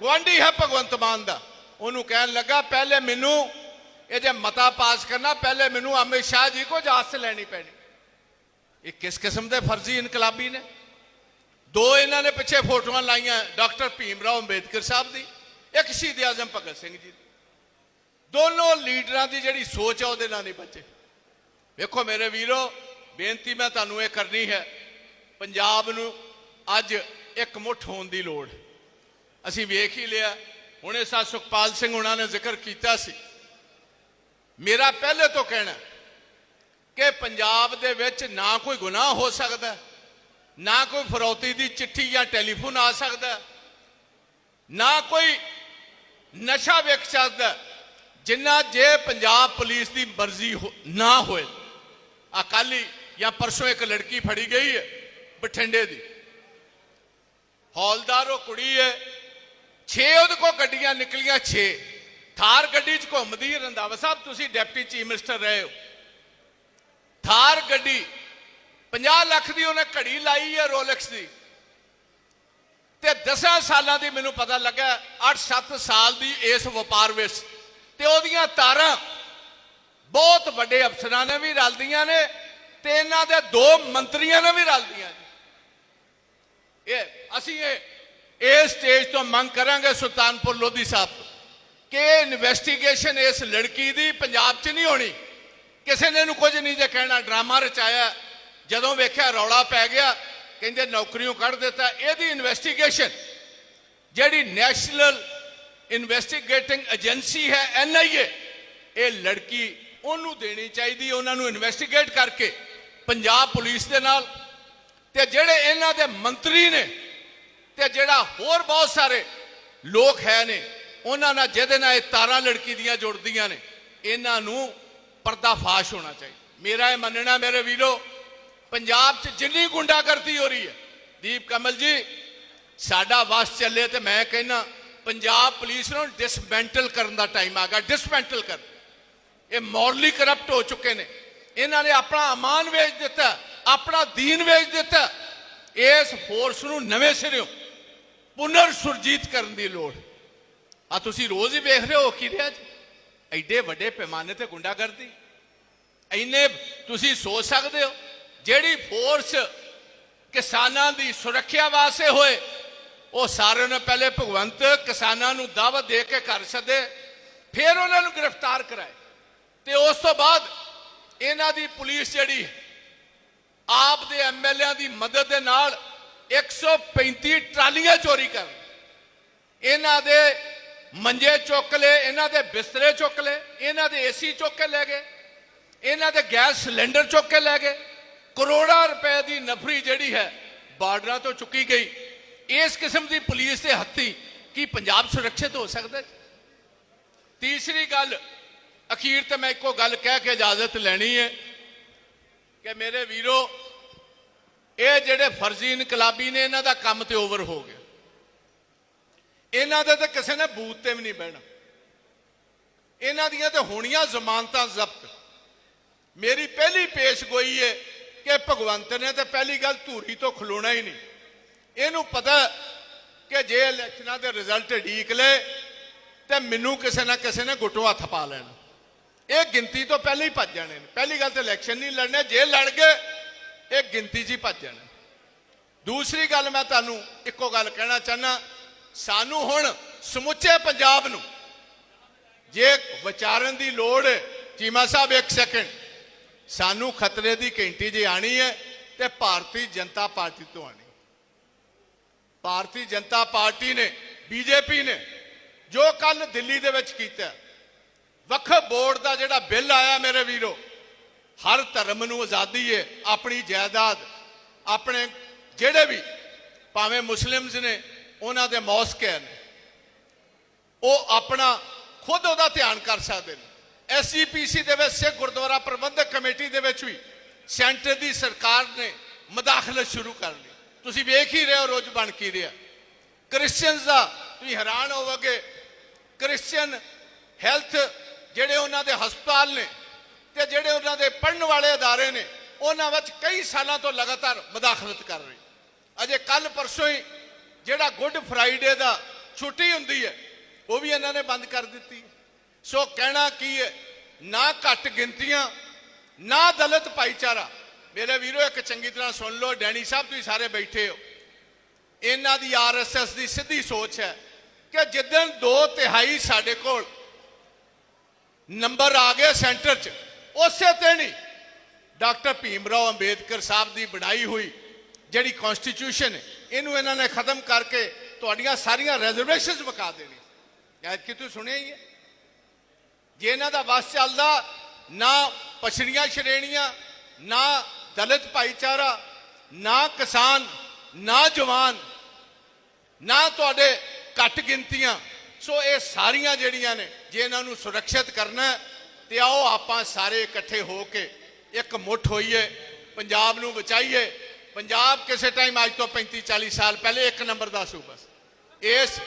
ਗੁਆਂਢੀ ਹੈ ਭਗਵੰਤ ਮਾਨ ਦਾ। ਉਹਨੂੰ ਕਹਿਣ ਲੱਗਾ ਪਹਿਲੇ ਮੈਨੂੰ ਇਹ ਜੇ ਮਤਾ ਪਾਸ ਕਰਨਾ ਪਹਿਲੇ ਮੈਨੂੰ ਅਮਿਤ ਸ਼ਾਹ ਜੀ ਕੋ ਇਜਾਜ਼ਤ ਲੈਣੀ ਪੈਣੀ। ਇਹ ਕਿਸ ਕਿਸਮ ਦੇ ਫਰਜ਼ੀ ਇਨਕਲਾਬੀ ਨੇ? ਦੋ ਇਹਨਾਂ ਨੇ ਪਿੱਛੇ ਫੋਟੋਆਂ ਲਾਈਆਂ ਡਾਕਟਰ ਭੀਮ ਰਾਓ ਅੰਬੇਦਕਰ ਸਾਹਿਬ ਦੀ ਇੱਕ ਸ਼ਹੀਦ ਆਜ਼ਮ ਭਗਤ ਸਿੰਘ ਜੀ ਦੀ। ਦੋਨੋਂ ਲੀਡਰਾਂ ਦੀ ਜਿਹੜੀ ਸੋਚ ਹੈ ਉਹਦੇ ਨਾਲ ਨਹੀਂ ਬੱਚੇ ਵੇਖੋ ਮੇਰੇ ਵੀਰੋ, ਬੇਨਤੀ ਮੈਂ ਤੁਹਾਨੂੰ ਇਹ ਕਰਨੀ ਹੈ, ਪੰਜਾਬ ਨੂੰ ਅੱਜ ਇੱਕ ਮੁੱਠ ਹੋਣ ਦੀ ਲੋੜ। ਅਸੀਂ ਵੇਖ ਹੀ ਲਿਆ, ਹੁਣੇ ਸਾ ਸੁਖਪਾਲ ਸਿੰਘ ਉਹਨਾਂ ਨੇ ਜ਼ਿਕਰ ਕੀਤਾ ਸੀ। ਮੇਰਾ ਪਹਿਲੇ ਤੋਂ ਕਹਿਣਾ ਕਿ ਪੰਜਾਬ ਦੇ ਵਿੱਚ ਨਾ ਕੋਈ ਗੁਨਾਹ ਹੋ ਸਕਦਾ ਨਾ ਕੋਈ ਫਰੌਤੀ ਦੀ ਚਿੱਠੀ ਜਾਂ ਟੈਲੀਫੋਨ ਆ ਸਕਦਾ ਨਾ ਕੋਈ ਨਸ਼ਾ ਵੇਖ ਸਕਦਾ ਜਿੰਨਾ ਜੇ ਪੰਜਾਬ ਪੁਲਿਸ ਦੀ ਮਰਜ਼ੀ ਹੋ- ਨਾ ਹੋਏ ਅਕਾਲੀ ਜਾਂ ਪਰਸੋਂ ਇੱਕ ਲੜਕੀ ਫੜੀ ਗਈ ਹੈ ਬਠਿੰਡੇ ਦੀ। ਹੌਲਦਾਰ ਉਹ ਕੁੜੀ ਹੈ 6 ਉਹਦੇ ਕੋਲ ਗੱਡੀਆਂ ਨਿਕਲੀਆਂ 6 ਥਾਰ ਗੱਡੀ 'ਚ ਘੁੰਮਦੀ ਹੈ। ਰੰਧਾਵਾ ਸਾਹਿਬ, ਤੁਸੀਂ ਡਿਪਟੀ ਚੀਫ ਮਿਨਿਸਟਰ ਰਹੇ ਹੋ। ਥਾਰ ਗੱਡੀ 50 ਲੱਖ ਦੀ ਉਹਨੇ ਘੜੀ ਲਾਈ ਹੈ ਰੋਲੈਕਸ ਦੀ। ਤੇ 10 ਸਾਲਾਂ ਦੀ ਮੈਨੂੰ ਪਤਾ ਲੱਗਾ 8-7 ਸਾਲ ਦੀ ਇਸ ਵਪਾਰ ਵਿੱਚ ਤੇ ਉਹਦੀਆਂ ਤਾਰਾਂ ਬਹੁਤ ਵੱਡੇ ਅਫਸਰਾਂ ਨੇ ਵੀ ਰਲਦੀਆਂ ਨੇ ਤੇ ਇਹਨਾਂ ਦੇ ਦੋ ਮੰਤਰੀਆਂ ਨੇ ਵੀ ਰਲਦੀਆਂ ਨੇ। ਇਹ ਅਸੀਂ ਇਹ ਇਸ ਸਟੇਜ ਤੋਂ ਮੰਗ ਕਰਾਂਗੇ ਸੁਲਤਾਨਪੁਰ ਲੋਧੀ ਸਾਹਿਬ ਤੋਂ ਕਿ ਇਨਵੈਸਟੀਗੇਸ਼ਨ ਇਸ ਲੜਕੀ ਦੀ ਪੰਜਾਬ 'ਚ ਨਹੀਂ ਹੋਣੀ। ਕਿਸੇ ਨੇ ਇਹਨੂੰ ਕੁਝ ਨਹੀਂ ਜੇ ਕਹਿਣਾ, ਡਰਾਮਾ ਰਚਾਇਆ। ਜਦੋਂ ਵੇਖਿਆ ਰੌਲਾ ਪੈ ਗਿਆ, ਕਹਿੰਦੇ ਨੌਕਰੀਆਂ ਕੱਢ ਦਿੱਤਾ। ਇਹਦੀ ਇਨਵੈਸਟੀਗੇਸ਼ਨ ਜਿਹੜੀ ਨੈਸ਼ਨਲ ਇਨਵੈਸਟੀਗੇਟਿੰਗ ਏਜੰਸੀ ਹੈ ਐਨਆਈਏ ਇਹ ਲੜਕੀ ਉਹਨੂੰ ਦੇਣੀ ਚਾਹੀਦੀ, ਉਹਨਾਂ ਨੂੰ ਇਨਵੈਸਟੀਗੇਟ ਕਰਕੇ ਪੰਜਾਬ ਪੁਲਿਸ ਦੇ ਨਾਲ। ਤੇ ਜਿਹੜੇ ਇਹਨਾਂ ਦੇ ਮੰਤਰੀ ਨੇ, ਤੇ ਜਿਹੜਾ ਹੋਰ ਬਹੁਤ ਸਾਰੇ ਲੋਕ ਹੈ ਨੇ, ਉਹਨਾਂ ਨਾਲ ਜਿਹਦੇ ਨਾਲ ਇਹ ਤਾਰਾਂ ਲੜਕੀ ਦੀਆਂ ਜੁੜਦੀਆਂ ਨੇ, ਇਹਨਾਂ ਨੂੰ ਪਰਦਾਫਾਸ਼ ਹੋਣਾ ਚਾਹੀਦਾ। ਮੇਰਾ ਇਹ ਮੰਨਣਾ, ਮੇਰੇ ਵੀਰੋ, ਪੰਜਾਬ 'ਚ ਜਿੰਨੀ ਗੁੰਡਾਗਰਦੀ ਹੋ ਰਹੀ ਹੈ, ਦੀਪ ਕਮਲ ਜੀ, ਸਾਡਾ ਵਸ ਚੱਲੇ ਤੇ ਮੈਂ ਕਹਿੰਨਾ ਪੰਜਾਬ ਪੁਲਿਸ ਨੂੰ ਡਿਸਮੈਂਟਲ ਕਰਨ ਦਾ ਟਾਈਮ ਆ ਗਿਆ ਡਿਸਮੈਂਟਲ ਕਰ। ਇਹ ਮੋਰਲੀ ਕਰਪਟ ਹੋ ਚੁੱਕੇ ਨੇ। ਇਹਨਾਂ ਨੇ ਆਪਣਾ ਅਮਾਨ ਵੇਚ ਦਿੱਤਾ, ਆਪਣਾ ਦੀਨ ਵੇਚ ਦਿੱਤਾ। ਇਸ ਫੋਰਸ ਨੂੰ ਨਵੇਂ ਸਿਰਿਓਂ ਪੁਨਰ ਸੁਰਜੀਤ ਕਰਨ ਦੀ ਲੋੜ। ਆ ਤੁਸੀਂ ਰੋਜ਼ ਹੀ ਵੇਖ ਰਹੇ ਹੋ ਕੀ ਰਿਹਾ ਜੀ ਐਡੇ ਵੱਡੇ ਪੈਮਾਨੇ ਤੇ ਗੁੰਡਾਗਰਦੀ। ਇੰਨੇ ਤੁਸੀਂ ਸੋਚ ਸਕਦੇ ਹੋ, ਜਿਹੜੀ ਫੋਰਸ ਕਿਸਾਨਾਂ ਦੀ ਸੁਰੱਖਿਆ ਵਾਸਤੇ ਹੋਏ ਉਹ ਸਾਰਿਆਂ ਨੇ ਪਹਿਲੇ ਭਗਵੰਤ ਕਿਸਾਨਾਂ ਨੂੰ ਦਾਵਤ ਦੇ ਕੇ ਘਰ ਸੱਦੇ, ਫਿਰ ਉਹਨਾਂ ਨੂੰ ਗ੍ਰਿਫਤਾਰ ਕਰਾਏ। ਤੇ ਉਸ ਤੋਂ ਬਾਅਦ ਇਹਨਾਂ ਦੀ ਪੁਲਿਸ ਜਿਹੜੀ ਆਪ ਦੇ ਐਮਐਲਏਆਂ ਦੀ ਮਦਦ ਦੇ ਨਾਲ 135 ਟਰਾਲੀਆਂ ਚੋਰੀ ਕਰ ਇਹਨਾਂ ਦੇ ਮੰਜੇ ਚੁੱਕ ਲਏ, ਇਹਨਾਂ ਦੇ ਬਿਸਤਰੇ ਚੁੱਕ ਲਏ, ਇਹਨਾਂ ਦੇ ਏਸੀ ਚੁੱਕ ਕੇ ਲੈ ਗਏ, ਇਹਨਾਂ ਦੇ ਗੈਸ ਸਿਲੰਡਰ ਚੁੱਕ ਕੇ ਲੈ ਗਏ। ਕਰੋੜਾਂ ਰੁਪਏ ਦੀ ਨਫਰੀ ਜਿਹੜੀ ਹੈ ਬਾਰਡਰਾਂ ਤੋਂ ਚੁੱਕੀ ਗਈ। ਇਸ ਕਿਸਮ ਦੀ ਪੁਲਿਸ ਦੇ ਹੱਥੀ ਕੀ ਪੰਜਾਬ ਸੁਰੱਖਿਅਤ ਹੋ ਸਕਦਾ ਤੀਸਰੀ ਗੱਲ, ਅਖੀਰ ਤੇ ਮੈਂ ਇੱਕੋ ਗੱਲ ਕਹਿ ਕੇ ਇਜਾਜ਼ਤ ਲੈਣੀ ਹੈ ਕਿ ਮੇਰੇ ਵੀਰੋ, ਇਹ ਜਿਹੜੇ ਫਰਜ਼ੀ ਇਨਕਲਾਬੀ ਨੇ, ਇਹਨਾਂ ਦਾ ਕੰਮ ਤੇ ਓਵਰ ਹੋ ਗਿਆ। ਇਹਨਾਂ ਦੇ ਤਾਂ ਕਿਸੇ ਨੇ ਬੂਥ ਤੇ ਵੀ ਨਹੀਂ ਬਹਿਣਾ। ਇਹਨਾਂ ਦੀਆਂ ਤੇ ਹੋਣੀਆਂ ਜ਼ਮਾਨਤਾਂ ਜ਼ਬਤ। ਮੇਰੀ ਪਹਿਲੀ ਪੇਸ਼ਗੋਈ ਹੈ ਕਿ ਭਗਵੰਤ ਨੇ ਤਾਂ ਪਹਿਲੀ ਗੱਲ ਧੂਰੀ ਤੋਂ ਖਲੋਣਾ ਹੀ ਨਹੀਂ। ਇਹਨੂੰ ਪਤਾ ਕਿ ਜੇ ਇਲੈਕਸ਼ਨਾਂ ਦੇ ਰਿਜ਼ਲਟ ਢੀਕ ਲੈ ਤੇ ਮੈਨੂੰ ਕਿਸੇ ਨਾ ਕਿਸੇ ਨੇ ਗੁੱਟੋ ਹੱਥ ਪਾ ਲੈਣਾ। ਇਹ ਗਿਣਤੀ ਤੋਂ ਪਹਿਲਾਂ ਹੀ ਭੱਜ ਜਾਣੇ ਨੇ। ਪਹਿਲੀ ਗੱਲ ਤੇ ਇਲੈਕਸ਼ਨ ਨਹੀਂ ਲੜਨੇ, ਜੇ ਲੜ ਗਏ, ਇਹ ਗਿਣਤੀ 'ਚ ਹੀ ਭੱਜ ਜਾਣੇ ਦੂਸਰੀ ਗੱਲ ਮੈਂ ਤੁਹਾਨੂੰ ਇੱਕੋ ਗੱਲ ਕਹਿਣਾ ਚਾਹਨਾ ਸਾਨੂੰ ਹੁਣ ਸਮੁੱਚੇ ਪੰਜਾਬ ਨੂੰ ਜੇ ਵਿਚਾਰਨ ਦੀ ਲੋੜ ਚੀਮਾ ਸਾਹਿਬ ਇੱਕ ਸੈਕਿੰਡ ਸਾਨੂੰ ਖਤਰੇ ਦੀ ਘੰਟੀ ਜੇ ਆਣੀ ਹੈ ਤੇ ਭਾਰਤੀ ਜਨਤਾ ਪਾਰਟੀ ਤੋਂ ਆਣੀ ਭਾਰਤੀ ਜਨਤਾ ਪਾਰਟੀ ਨੇ, ਬੀਜੇਪੀ ਨੇ, ਜੋ ਕੱਲ ਦਿੱਲੀ ਦੇ ਵਿੱਚ ਕੀਤਾ। ਵਕਫ ਬੋਰਡ ਦਾ ਜਿਹੜਾ ਬਿੱਲ ਆਇਆ ਮੇਰੇ ਵੀਰੋ, ਹਰ ਧਰਮ ਨੂੰ ਆਜ਼ਾਦੀ ਹੈ ਆਪਣੀ ਜਾਇਦਾਦ, ਆਪਣੇ ਜਿਹੜੇ ਵੀ ਭਾਵੇਂ ਮੁਸਲਿਮਸ ਨੇ, ਉਹਨਾਂ ਦੇ ਮੌਸਕ ਹੈ ਉਹ ਆਪਣਾ ਖੁਦ ਉਹਦਾ ਧਿਆਨ ਕਰ ਸਕਦੇ ਨੇ। ਐਸਜੀਪੀਸੀ ਦੇ ਵਿੱਚ ਸਿੱਖ ਗੁਰਦੁਆਰਾ ਪ੍ਰਬੰਧਕ ਕਮੇਟੀ ਦੇ ਵਿੱਚ ਵੀ ਸੈਂਟਰ ਦੀ ਸਰਕਾਰ ਨੇ ਮਦਾਖਲਤ ਸ਼ੁਰੂ ਕਰ ਲਈ। ਤੁਸੀਂ ਵੇਖ ਹੀ ਰਹੇ ਹੋ ਰੋਜ਼ ਬਣ ਕੀ ਰਿਹਾ। ਕ੍ਰਿਸਚੀਅਨਸ ਦਾ ਤੁਸੀਂ ਹੈਰਾਨ ਹੋਵੋਗੇ, ਕ੍ਰਿਸਚੀਅਨ ਹੈਲਥ ਜਿਹੜੇ ਉਹਨਾਂ ਦੇ ਹਸਪਤਾਲ ਨੇ ਤੇ ਜਿਹੜੇ ਉਹਨਾਂ ਦੇ ਪੜਨ ਵਾਲੇ ਅਦਾਰੇ ਨੇ, ਉਹਨਾਂ ਵਿੱਚ ਕਈ ਸਾਲਾਂ ਤੋਂ ਲਗਾਤਾਰ ਮਦਾਖਲਤ ਕਰ ਰਹੀ। ਅਜੇ ਕੱਲ ਪਰਸੋਂ ਹੀ ਜਿਹੜਾ ਗੁੱਡ ਫਰਾਈਡੇ ਦਾ ਛੁੱਟੀ ਹੁੰਦੀ ਹੈ, ਉਹ ਵੀ ਇਹਨਾਂ ਨੇ ਬੰਦ ਕਰ ਦਿੱਤੀ। ਸੋ ਕਹਿਣਾ ਕੀ ਹੈ, ਨਾ ਘੱਟ ਗਿਣਤੀਆਂ, ਨਾ ਦਲਿਤ ਭਾਈਚਾਰਾ ਮੇਰੇ ਵੀਰੋ, ਇੱਕ ਚੰਗੀ ਤਰ੍ਹਾਂ ਸੁਣ ਲਓ, ਡੈਣੀ ਸਾਹਿਬ ਤੁਸੀਂ ਸਾਰੇ ਬੈਠੇ ਹੋ। ਇਹਨਾਂ ਦੀ ਆਰਐਸਐਸ ਦੀ ਸਿੱਧੀ ਸੋਚ ਹੈ ਕਿ ਜਿੱਦਣ ਦੋ ਤਿਹਾਈ ਸਾਡੇ ਕੋਲ ਨੰਬਰ ਆ ਗਏ ਸੈਂਟਰ 'ਚ, ਉਸੇ ਤੇ ਨਹੀਂ ਡਾਕਟਰ ਭੀਮ ਰਾਓ ਅੰਬੇਦਕਰ ਸਾਹਿਬ ਦੀ ਬਣਾਈ ਹੋਈ ਜਿਹੜੀ ਕਨਸਟੀਟਿਊਸ਼ਨ ਇਹਨੂੰ ਇਹਨਾਂ ਨੇ ਖਤਮ ਕਰਕੇ ਤੁਹਾਡੀਆਂ ਸਾਰੀਆਂ ਰਿਜ਼ਰਵੇਸ਼ਨਸ ਮੁਕਾ ਦੇਣੀ ਯਾਦ ਕਿ ਤੂੰ ਸੁਣਿਆ ਹੀ ਹੈ? ਜੇ ਇਹਨਾਂ ਦਾ ਵਸ ਚੱਲਦਾ, ਨਾ ਪਛੜੀਆਂ ਸ਼੍ਰੇਣੀਆਂ ਨਾ ਦਲਿਤ ਭਾਈਚਾਰਾ ਨਾ ਕਿਸਾਨ ਨਾ ਜਵਾਨ ਨਾ ਤੁਹਾਡੇ ਘੱਟ ਗਿਣਤੀਆਂ। ਸੋ ਇਹ ਸਾਰੀਆਂ ਜਿਹੜੀਆਂ ਨੇ ਜੇ ਇਹਨਾਂ ਨੂੰ ਸੁਰੱਖਿਅਤ ਕਰਨਾ ਹੈ, ਤੇ ਆਓ ਆਪਾਂ ਸਾਰੇ ਇਕੱਠੇ ਹੋ ਕੇ ਇੱਕ ਮੁੱਠ ਹੋਈਏ ਪੰਜਾਬ ਨੂੰ ਬਚਾਈਏ। ਪੰਜਾਬ ਕਿਸੇ ਟਾਈਮ ਅੱਜ ਤੋਂ 35 40 ਸਾਲ ਪਹਿਲੇ ਇੱਕ ਨੰਬਰ ਦਾ ਸੂਬਾ ਸੀ। ਇਸ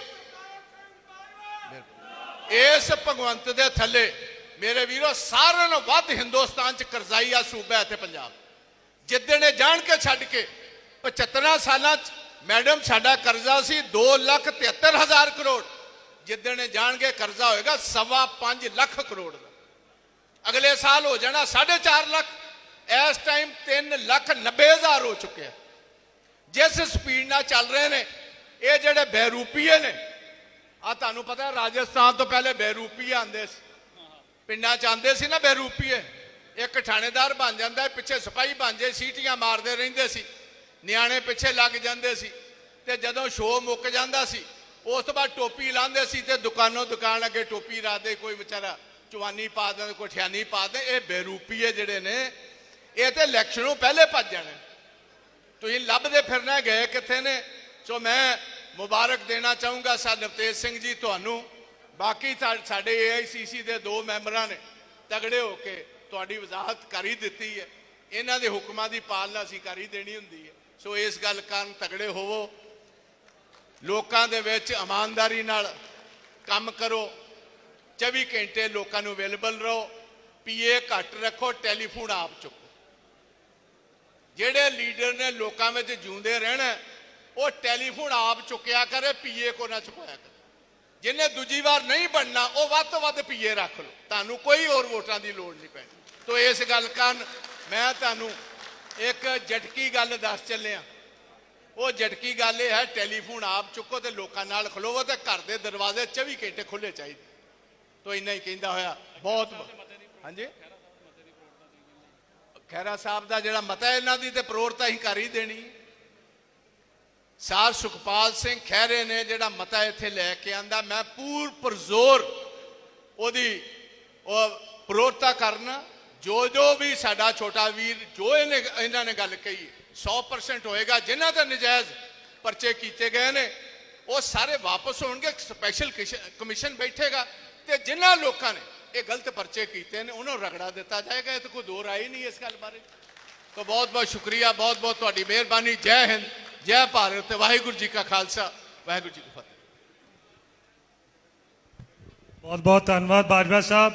ਇਸ ਭਗਵੰਤ ਦੇ ਥੱਲੇ ਮੇਰੇ ਵੀਰੋ ਸਾਰਿਆਂ ਨਾਲੋਂ ਵੱਧ ਹਿੰਦੁਸਤਾਨ ਚ ਕਰਜ਼ਾਈ ਆ ਸੂਬਾ ਹੈ ਤੇ ਪੰਜਾਬ। ਜਿੱਦਣ ਇਹ ਜਾਣ ਕੇ ਛੱਡ ਕੇ 75 ਸਾਲਾਂ ਚ ਮੈਡਮ ਸਾਡਾ ਕਰਜ਼ਾ ਸੀ 2 ਲੱਖ 73 ਹਜ਼ਾਰ ਕਰੋੜ ਜਿੱਦਣ ਇਹ ਜਾਣਗੇ ਕਰਜ਼ਾ ਹੋਏਗਾ ਸਵਾ 5 ਲੱਖ ਕਰੋੜ ਦਾ ਅਗਲੇ ਸਾਲ ਹੋ ਜਾਣਾ 4.5 ਲੱਖ ਇਸ ਟਾਈਮ 3 ਲੱਖ 90 ਹਜ਼ਾਰ ਹੋ ਚੁੱਕਿਆ ਜਿਸ ਸਪੀਡ ਨਾਲ ਚੱਲ ਰਹੇ ਨੇ ਇਹ ਜਿਹੜੇ ਬਹਿਰੂਪੀਏ ਨੇ ਆ ਤੁਹਾਨੂੰ ਪਤਾ ਰਾਜਸਥਾਨ ਤੋਂ ਪਹਿਲੇ ਬਹਿਰੂਪੀਏ ਆਂਦੇ ਸੀ ਪਿੰਡਾਂ ਚ ਆਂਦੇ ਸੀ ਨਾ ਬਹਿਰੂਪੀਏ ਇੱਕ ਥਾਣੇਦਾਰ ਬਣ ਜਾਂਦਾ ਪਿੱਛੇ ਸਿਪਾਹੀ ਬਣ ਜੇ ਸੀਟੀਆਂ ਮਾਰਦੇ ਰਹਿੰਦੇ ਸੀ, ਨਿਆਣੇ ਪਿੱਛੇ ਲੱਗ ਜਾਂਦੇ ਸੀ ਤੇ ਜਦੋਂ ਸ਼ੋਅ ਮੁੱਕ ਜਾਂਦਾ ਸੀ, ਉਸ ਤੋਂ ਬਾਅਦ ਟੋਪੀ ਲਾਉਂਦੇ ਸੀ ਤੇ ਦੁਕਾਨੋਂ ਦੁਕਾਨ ਅੱਗੇ ਟੋਪੀ ਰਾਦੇ ਕੋਈ ਵਿਚਾਰਾ ਚਵਾਨੀ ਪਾ ਦੇ ਕੋਈ ਠਿਆਨੀ ਪਾ ਦੇ ਇਹ ਬੇਰੂਪੀਏ ਜਿਹੜੇ ਨੇ, ਇਹ ਤੇ ਇਲੈਕਸ਼ਨੋਂ ਪਹਿਲੇ ਭੱਜ ਜਾਣੇ। ਤੁਸੀਂ ਲੱਭਦੇ ਫਿਰਨਾ ਗਏ ਕਿੱਥੇ ਨੇ? ਸੋ ਮੈਂ ਮੁਬਾਰਕ ਦੇਣਾ ਚਾਹੂੰਗਾ ਸਰ ਨਵਤੇਜ ਸਿੰਘ ਜੀ ਤੁਹਾਨੂੰ, ਬਾਕੀ ਸਾ- ਸਾਡੇ ਏਆਈਸੀਸੀ ਦੇ ਦੋ ਮੈਂਬਰਾਂ ਨੇ ਤਗੜੇ ਹੋ ਕੇ ਤੁਹਾਡੀ ਵਜ਼ਾਹਤ ਕਰ ਹੀ ਦਿੱਤੀ ਹੈ। ਇਹਨਾਂ ਦੇ ਹੁਕਮਾਂ ਦੀ ਪਾਲਣਾ ਅਸੀਂ ਕਰ ਹੀ ਦੇਣੀ ਹੁੰਦੀ ਹੈ। ਸੋ ਇਸ ਗੱਲ ਕਾਰਨ ਤਗੜੇ ਹੋਵੋ। ਲੋਕਾਂ ਦੇ ਵਿੱਚ ਇਮਾਨਦਾਰੀ ਨਾਲ ਕੰਮ ਕਰੋ। 24 ਘੰਟੇ ਲੋਕਾਂ ਨੂੰ ਅਵੇਲੇਬਲ ਰਹੋ। ਪੀਏ ਘੱਟ ਰੱਖੋ, ਟੈਲੀਫੋਨ ਆਪ ਚੁੱਕੋ। ਜਿਹੜੇ ਲੀਡਰ ਨੇ ਲੋਕਾਂ ਵਿੱਚ ਜਿਉਂਦੇ ਰਹਿਣਾ, ਉਹ ਟੈਲੀਫੋਨ ਆਪ ਚੁੱਕਿਆ ਕਰੇ, ਪੀਏ ਕੋ ਨਾ ਚੁਕਾਇਆ ਕਰੇ। ਜਿਹਨੇ ਦੂਜੀ ਵਾਰ ਨਹੀਂ ਬਣਨਾ, ਉਹ ਵੱਧ ਤੋਂ ਵੱਧ ਪੀਏ ਰੱਖ ਲਓ। ਤੁਹਾਨੂੰ ਕੋਈ ਹੋਰ ਵੋਟਾਂ ਦੀ ਲੋੜ ਨਹੀਂ ਪੈਣੀ ਤੋ ਇਸ ਗੱਲ ਕਾਰਨ ਮੈਂ ਤੁਹਾਨੂੰ ਇੱਕ ਝਟਕੀ ਗੱਲ ਦੱਸ ਚੱਲਿਆ ਉਹ ਝਟਕੀ ਗੱਲ ਇਹ ਹੈ, ਟੈਲੀਫੋਨ ਆਪ ਚੁੱਕੋ ਤੇ ਲੋਕਾਂ ਨਾਲ ਖਲੋਵੋ ਤੇ ਘਰ ਦੇ ਦਰਵਾਜ਼ੇ 24 ਘੰਟੇ ਖੁੱਲੇ ਚਾਹੀਦੇ। ਤੋ ਇੰਨਾ ਹੀ ਕਹਿੰਦਾ ਹੋਇਆ, ਬਹੁਤ ਹਾਂਜੀ? ਖੈਰਾ ਸਾਹਿਬ ਦਾ ਜਿਹੜਾ ਮਤਾ ਇਹਨਾਂ ਦੀ ਤੇ ਪ੍ਰੋਰਤਾ ਹੀ ਕਰ ਹੀ ਦੇਣੀ। ਸਾਰ ਸੁਖਪਾਲ ਸਿੰਘ ਖਹਿਰੇ ਨੇ, ਜਿਹੜਾ ਮਤਾ ਇੱਥੇ ਲੈ ਕੇ ਆਂਦਾ, ਮੈਂ ਪੂਰ ਪਰਜ਼ੋਰ ਉਹਦੀ, ਉਹ ਪ੍ਰੋਰਤਾ ਕਰਨਾ, ਜੋ ਜੋ ਵੀ ਸਾਡਾ ਛੋਟਾ ਵੀਰ, ਜੋ ਇਹਨੇ, ਇਹਨਾਂ ਨੇ ਗੱਲ ਕਹੀ 100% ਹੋਏਗਾ, ਜਿਨ੍ਹਾਂ ਦੇ ਨਜਾਇਜ਼ ਪਰਚੇ ਕੀਤੇ ਗਏ ਨੇ, ਉਹ ਸਾਰੇ ਵਾਪਸ ਹੋਣਗੇ ਸਪੈਸ਼ਲ ਕਮਿਸ਼ਨ ਬੈਠੇਗਾ, ਤੇ ਜਿਨ੍ਹਾਂ ਲੋਕਾਂ ਨੇ ਇਹ ਗਲਤ ਪਰਚੇ ਕੀਤੇ ਨੇ, ਉਹਨਾਂ ਨੂੰ ਰਗੜਾ ਦਿੱਤਾ ਜਾਏਗਾ, ਇਹ ਤਾਂ ਕੋਈ ਦੋ ਰਾਏ ਹੀ ਨਹੀਂ ਇਸ ਗੱਲ ਬਾਰੇ। ਤਾਂ ਬਹੁਤ ਬਹੁਤ ਸ਼ੁਕਰੀਆ ਬਹੁਤ ਬਹੁਤ ਤੁਹਾਡੀ ਮਿਹਰਬਾਨੀ, ਜੈ ਹਿੰਦ। ਜੈ ਭਾਰਤ ਵਾਹਿਗੁਰੂ ਜੀ ਕਾ ਖਾਲਸਾ। ਵਾਹਿਗੁਰੂ ਜੀ ਕੀ ਫਤਿਹ। ਬਹੁਤ ਬਹੁਤ ਧੰਨਵਾਦ ਬਾਜਵਾ ਸਾਹਿਬ।